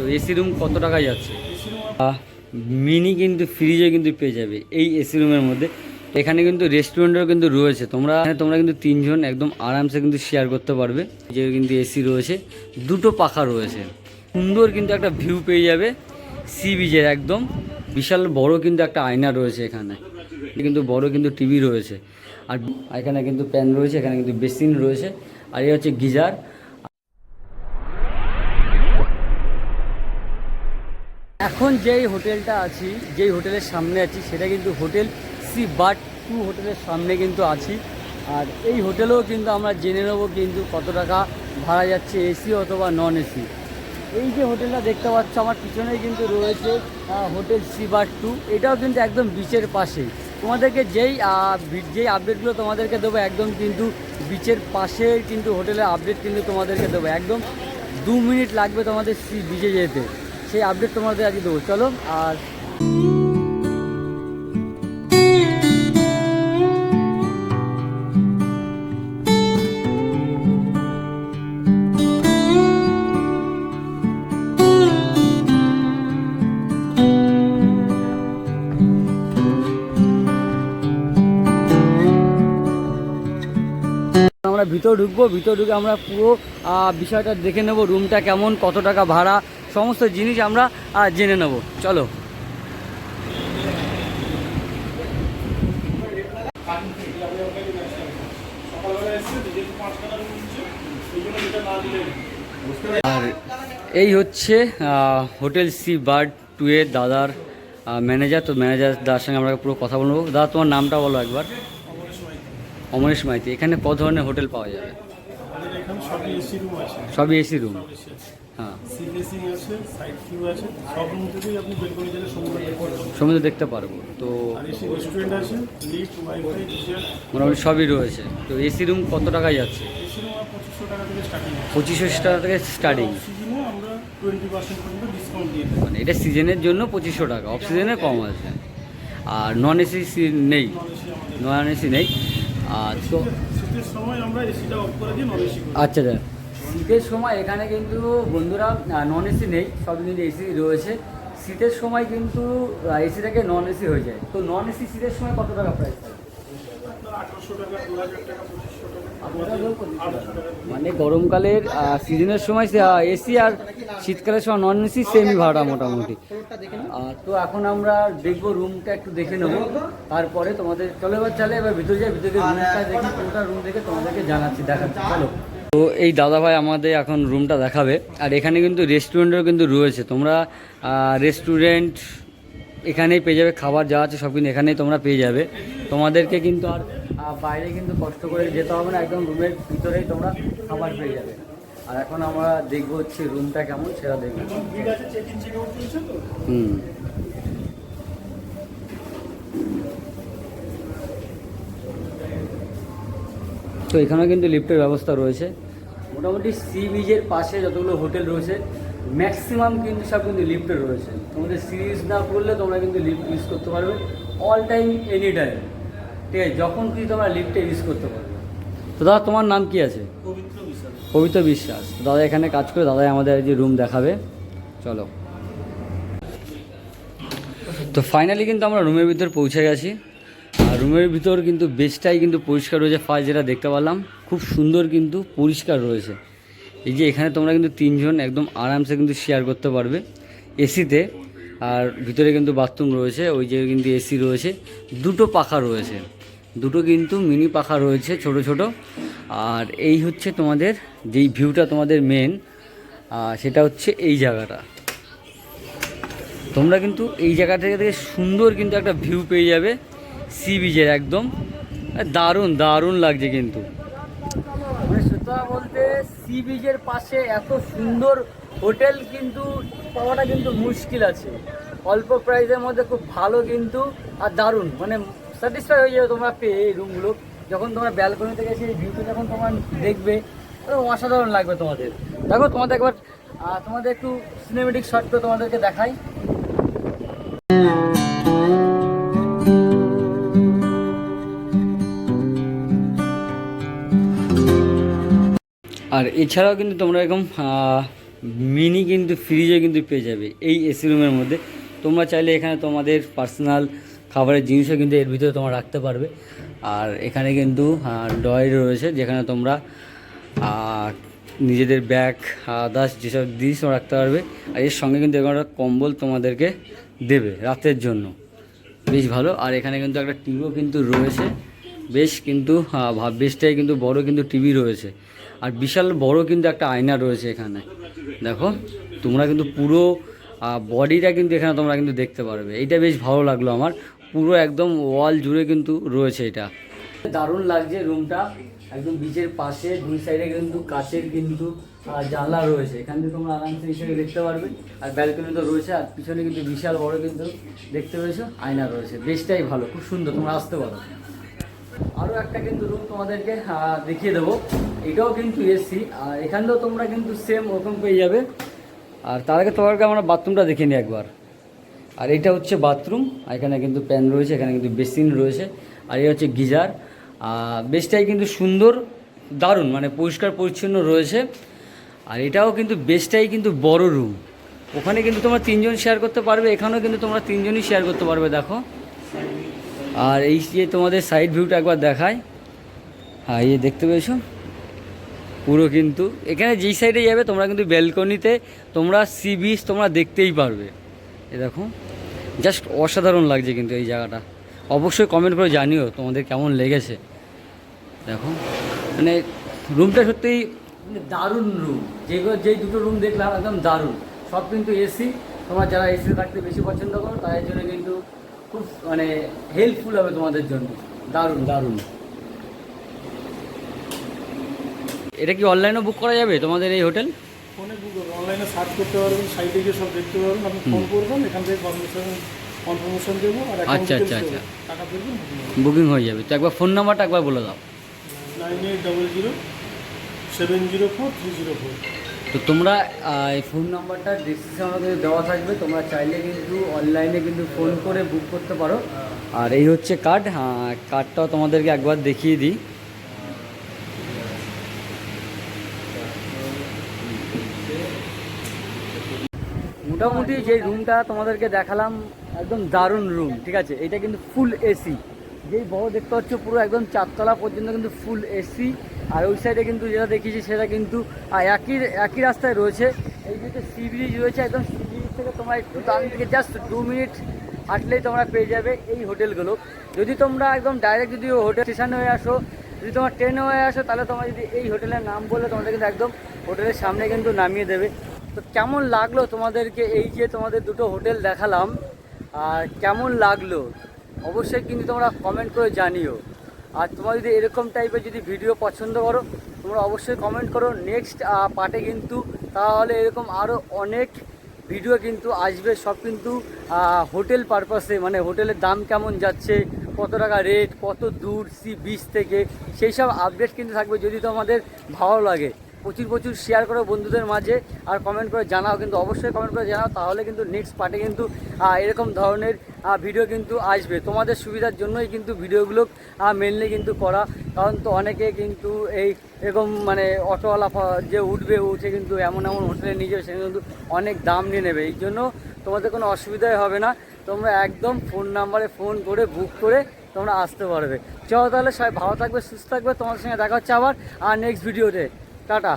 তো AC room কত টাকায় যাচ্ছে? মিনি কিন্তু ফ্রিজে কিন্তু পেয়ে যাবে এই এসি রুমের মধ্যে। এখানে কিন্তু রেস্টুরেন্টও কিন্তু রয়েছে। তোমরা তোমরা কিন্তু তিনজন একদম আরামসে কিন্তু শেয়ার করতে পারবে। যে কিন্তু এসি রয়েছে। দুটো পাখা রয়েছে। সুন্দর কিন্তু একটা ভিউ পেয়ে যাবে। সি বিচের একদম। বিশাল বড় কিন্তু একটা আয়না রয়েছে এখানে। কিন্তু বড় কিন্তু টিভি রয়েছে। আর এখানে কিন্তু প্যান রয়েছে, এখানে কিন্তু বেসিন রয়েছে। আর এই হচ্ছে গিজার। এখন যেই হোটেলটা আছি, যেই হোটেলের সামনে আছি, সেটা কিন্তু হোটেল সি বাট টু হোটেলের সামনে কিন্তু আছি। আর এই হোটেলেও কিন্তু আমরা জেনে নেব কিন্তু কত টাকা ভাড়া যাচ্ছে এসি অথবা নন এসি। এই যে হোটেলটা দেখতে পাচ্ছ, আমার পিছনেই কিন্তু রয়েছে হোটেল সি বাট টু। এটাও কিন্তু একদম বিচের পাশেই। তোমাদেরকে যেই যেই আপডেটগুলো তোমাদেরকে দেবো, একদম কিন্তু বিচের পাশে কিন্তু হোটেলের আপডেট কিন্তু তোমাদেরকে দেবো। একদম দু মিনিট লাগবে তোমাদের সি বিচে যেতে। সেই আপডেট তোমাদের আজকে দেবো। চলো, আর আমরা ভিতর ঢুকবো, ভিতর ঢুকে আমরা পুরো বিষয়টা দেখে নেব রুমটা কেমন, কত টাকা ভাড়া সমস্ত জিনিস আমরা জেনে নেব। চলো। আর এই হচ্ছে হোটেল সি বার্ড টু এর দাদার ম্যানেজার। তো ম্যানেজার দাদার সঙ্গে আমরা পুরো কথা বলব। দাদা তোমার নামটা বলো একবার। অমরেশ মাইতি। এখানে কত ধরনের হোটেল পাওয়া যাবে? সবই এসি রুম আছে হ্যাঁ। সি সাইড ভিউ আছে সব থেকেই আপনি বেলকনি থেকে সমুদ্র দেখতে সমুদ্র দেখতে পারব তো এসি রেস্টুরেন্ট আছে লিফট ওয়াইফাই গিজার মোটামুটি সবই রয়েছে। তো এসি রুম কত টাকায় যাচ্ছে? এসি রুম পঁচিশশো টাকা থেকে স্টার্টিং পঁচিশশো টাকা থেকে স্টার্টিং সিজনে আমরা টোয়েন্টি পার্সেন্ট পর্যন্ত ডিসকাউন্ট দিয়ে মানে এটা সিজনের জন্য পঁচিশশো টাকা অফ সিজনে কম আছে। আর নন এসি নেই নন এসি নেই। আর তো শীতের সময় আমরা এসিটা অফ করে দিই নন এসি আচ্ছা আচ্ছা। শীতের সময় এখানে কিন্তু বন্ধুরা নন এসি নেই, সব কিন্তু এসি রয়েছে। শীতের সময় কিন্তু এসি থেকে নন এসি হয়ে যায়। তো নন এসি শীতের সময় কত টাকা প্রাইস মানে গরমকালের সিজনের সময় এসি আর শীতকালের সময় নন এসি সেমই ভাড়া মোটামুটি। তো এখন আমরা দেখব রুমটা একটু দেখে নেব। তারপরে তোমাদের, চলে এবার চলে এবার ভিতরে যাই, ভিতরে রুমটা দেখি পুরোটা রুম দেখে তোমাদেরকে জানাচ্ছি, দেখাচ্ছি। চলো। তো এই দাদা ভাই আমাদের এখন রুমটা দেখাবে। আর এখানে কিন্তু রেস্টুরেন্টও কিন্তু রয়েছে। তোমরা রেস্টুরেন্ট এখানেই পেয়ে যাবে খাবার যা আছে সব কিন্তু এখানেই তোমরা পেয়ে যাবে। তোমাদেরকে কিন্তু আর বাইরে কিন্তু কষ্ট করে যেতে হবে না একদম রুমের ভিতরেই তোমরা খাবার পেয়ে যাবে। আর এখন আমরা দেখব হচ্ছে রুমটা কেমন সেটা দেখব। হুম। তো এখানেও কিন্তু লিফটের ব্যবস্থা রয়েছে। মোটামুটি সি বিচের পাশে যতগুলো হোটেল রয়েছে ম্যাক্সিমাম কিন্তু সব কিন্তু লিফটে রয়েছে। তোমাদের সিরিজ না করলে তোমরা কিন্তু লিফট ইউজ করতে পারবে অল টাইম এনি টাইম ঠিক আছে যখন কি তোমরা লিফটে ইউজ করতে পারবে। তো দাদা তোমার নাম কি আছে? পবিত্র বিশাল পবিত্র বিশ্বাস। দাদা এখানে কাজ করে দাদাই আমাদের এই যে রুম দেখাবে। চলো। তো ফাইনালি কিন্তু আমরা রুমের ভিতরে পৌঁছে গেছি। রুমের ভিতর কিন্তু বেশটাই কিন্তু পরিষ্কার রয়েছে ফার্স্ট যেটা দেখতে পারলাম, খুব সুন্দর কিন্তু পরিষ্কার রয়েছে। এই যে এখানে তোমরা কিন্তু তিনজন একদম আরামসে কিন্তু শেয়ার করতে পারবে এসিতে আর ভিতরে কিন্তু বাথরুম রয়েছে, ওই যে কিন্তু এসি রয়েছে, দুটো পাখা রয়েছে, দুটো কিন্তু মিনি পাখা রয়েছে ছোট ছোট। আর এই হচ্ছে তোমাদের যেই ভিউটা তোমাদের মেন সেটা হচ্ছে এই জায়গাটা। তোমরা কিন্তু এই জায়গা থেকে সুন্দর কিন্তু একটা ভিউ পেয়ে যাবে। সি বিচের একদম। দারুণ দারুণ লাগছে কিন্তু। মানে বলতে সি বিচের পাশে এত সুন্দর হোটেল কিন্তু পাওয়াটা কিন্তু মুশকিল আছে। অল্প প্রাইসের মধ্যে খুব ভালো কিন্তু আর দারুণ। মানে স্যাটিসফাই হয়ে যাবে তোমরা পেয়ে এই রুমগুলো যখন তোমরা ব্যালকনি থেকে সেই ভিউটা যখন তোমার দেখবে অসাধারণ লাগবে তোমাদের। দেখো তোমাদের একবার তোমাদের একটু সিনেমেটিক শট তোমাদেরকে দেখাই। আর এছাড়াও কিন্তু তোমরা এরকম মিনি কিন্তু ফ্রিজে কিন্তু পেয়ে যাবে এই এসি রুমের মধ্যে। তোমরা চাইলে এখানে তোমাদের পার্সোনাল খাবারের জিনিসও কিন্তু এর ভিতরে তোমরা রাখতে পারবে। আর এখানে কিন্তু ডয়ের রয়েছে যেখানে তোমরা নিজেদের ব্যাগ আদার্স যেসব জিনিসও রাখতে পারবে। আর এর সঙ্গে কিন্তু এখানে একটা কম্বল তোমাদেরকে দেবে রাতের জন্য। বেশ ভালো। আর এখানে কিন্তু একটা টিভিও কিন্তু রয়েছে। বেশ কিন্তু বেশটাই কিন্তু বড় কিন্তু টিভি রয়েছে। আর বিশাল বড় কিন্তু একটা আয়না রয়েছে এখানে। দেখো, তোমরা কিন্তু পুরো বডিটা কিন্তু এখানে তোমরা কিন্তু দেখতে পারবে। এইটা বেশ ভালো লাগল আমার। পুরো একদম ওয়াল জুড়ে কিন্তু রয়েছে এটা। দারুণ লাগছে রুমটা একদম বিচের পাশে, দুই সাইডে কিন্তু কাচের কিন্তু জানলা রয়েছে। এখান থেকে তোমরা আরামসে হিসেবে দেখতে পারবে। আর ব্যালকনি তো রয়েছে, আর পিছনে কিন্তু বিশাল বড় কিন্তু দেখতে পেয়েছ, আয়না রয়েছে। বেশটাই ভালো, খুব সুন্দর, তোমরা আসতে পারো। আরও একটা কিন্তু রুম তোমাদেরকে দেখিয়ে দেবো। এটাও কিন্তু এসি আর এখানেও তোমরা কিন্তু সেম ওরকম পেয়ে যাবে। আর তার আগে তোমাদেরকে আমরা বাথরুমটা দেখে নিই একবার। আর এটা হচ্ছে বাথরুম আর এখানে কিন্তু প্যান রয়েছে, এখানে কিন্তু বেসিন রয়েছে, আর এই হচ্ছে গিজার। বেশটাই কিন্তু সুন্দর, দারুণ মানে পরিষ্কার পরিচ্ছন্ন রয়েছে। আর এটাও কিন্তু বেশটাই কিন্তু বড় রুম ওখানে কিন্তু তোমরা তিনজন শেয়ার করতে পারবে, এখানেও কিন্তু তোমরা তিনজনই শেয়ার করতে পারবে, দেখো। আর এই যে তোমাদের সাইড ভিউটা একবার দেখায় হ্যাঁ এই দেখতে পেয়েছ? পুরো কিন্তু, এখানে যেই সাইডে যাবে, তোমরা কিন্তু ব্যালকনিতে তোমরা সি বিচ তোমরা দেখতেই পারবে। এ দেখো জাস্ট অসাধারণ লাগছে কিন্তু এই জায়গাটা। অবশ্যই কমেন্ট করে জানিও তোমাদের কেমন লেগেছে। দেখো মানে রুমটা সত্যিই মানে দারুণ রুম যেগুলো যেই দুটো রুম দেখলাম, একদম দারুণ। সব কিন্তু এসি তোমরা যারা এসি থাকতে বেশি পছন্দ করো, তাদের জন্য কিন্তু খুব মানে হেল্পফুল হবে তোমাদের জন্য। দারুণ। দারুণ। এটা কি অনলাইনেও বুক করা যাবে তোমাদের এই হোটেল ফোনে বুক অনলাইনে সার্চ করতে পারবেন সাইটে গিয়ে সব দেখতে পারবেন। আপনি ফোন করবেন এখান থেকে কনফার্মেশন কনফার্মেশন দেবো আর আচ্ছা, আচ্ছা, আচ্ছা। টাকা দেবেন বুকিং হয়ে যাবে। তো একবার ফোন নাম্বারটা একবার বলে দাও। Nine eight double zero seven zero four three zero four তো তোমরা এই ফোন নাম্বারটা ডিসক্রিপশনে দেওয়া থাকবে। তোমরা চাইলে কিন্তু অনলাইনে কিন্তু ফোন করে বুক করতে পারো। আর এই হচ্ছে কার্ড হ্যাঁ কার্ডটাও তোমাদেরকে একবার দেখিয়ে দিই। মোটামুটি যে রুমটা তোমাদেরকে দেখালাম, একদম দারুণ রুম ঠিক আছে? এটা কিন্তু ফুল এসি যেই বড় দেখতে পাচ্ছ, পুরো একদম চারতলা পর্যন্ত কিন্তু ফুল এসি আর ওই সাইডে কিন্তু যেটা দেখিয়েছি, সেটা কিন্তু একই একই রাস্তায় রয়েছে। এই যে সি ব্রিজ রয়েছে, একদম সি ব্রিজ থেকে তোমরা একটু ডান দিকে জাস্ট দু মিনিট হাঁটলেই তোমরা পেয়ে যাবে এই হোটেলগুলো যদি তোমরা একদম ডাইরেক্ট যদি হোটেল স্টেশনে হয়ে আসো, যদি তোমার ট্রেনে হয়ে আসো, তাহলে তোমরা যদি এই হোটেলের নাম বললে, তোমাদের কিন্তু একদম হোটেলের সামনে কিন্তু নামিয়ে দেবে। তো কেমন লাগল তোমাদেরকে এই যে তোমাদের দুটো হোটেল দেখালাম? আর কেমন লাগল? অবশ্যই কিন্তু তোমরা কমেন্ট করে জানিও। আর তোমরা যদি এরকম টাইপের যদি ভিডিও পছন্দ করো, তোমরা অবশ্যই কমেন্ট করো। নেক্সট পার্টে কিন্তু তাহলে এরকম আরও অনেক ভিডিও কিন্তু আসবে। সব কিন্তু হোটেল পারপাসে মানে হোটেলের দাম কেমন যাচ্ছে, কত টাকা রেট কত দূর সি বিচ থেকে, সেই সব আপডেট কিন্তু থাকবে যদি তোমাদের ভালো লাগে। প্রচুর প্রচুর শেয়ার করো বন্ধুদের মাঝে আর কমেন্ট করে জানাও। কিন্তু অবশ্যই কমেন্ট করে জানাও, তাহলে কিন্তু নেক্সট পার্টে কিন্তু এরকম ধরনের ভিডিও কিন্তু আসবে। তোমাদের সুবিধার জন্যই কিন্তু ভিডিওগুলো মেনলি কিন্তু করা। কারণ তো অনেকে কিন্তু এই এরকম মানে অটোওয়ালা যে উঠবে, উঠে কিন্তু এমন এমন হোটেলে নিয়ে যাবে, সেখানে কিন্তু অনেক দাম নিয়ে নেবে। এই জন্য তোমাদের কোনো অসুবিধাই হবে না। তোমরা একদম ফোন নাম্বারে ফোন করে বুক করে তোমরা আসতে পারবে। চলো তাহলে সবাই ভালো থাকবে, সুস্থ থাকবে। তোমাদের সঙ্গে দেখা হচ্ছে আবার, আর নেক্সট ভিডিওতে টাটা।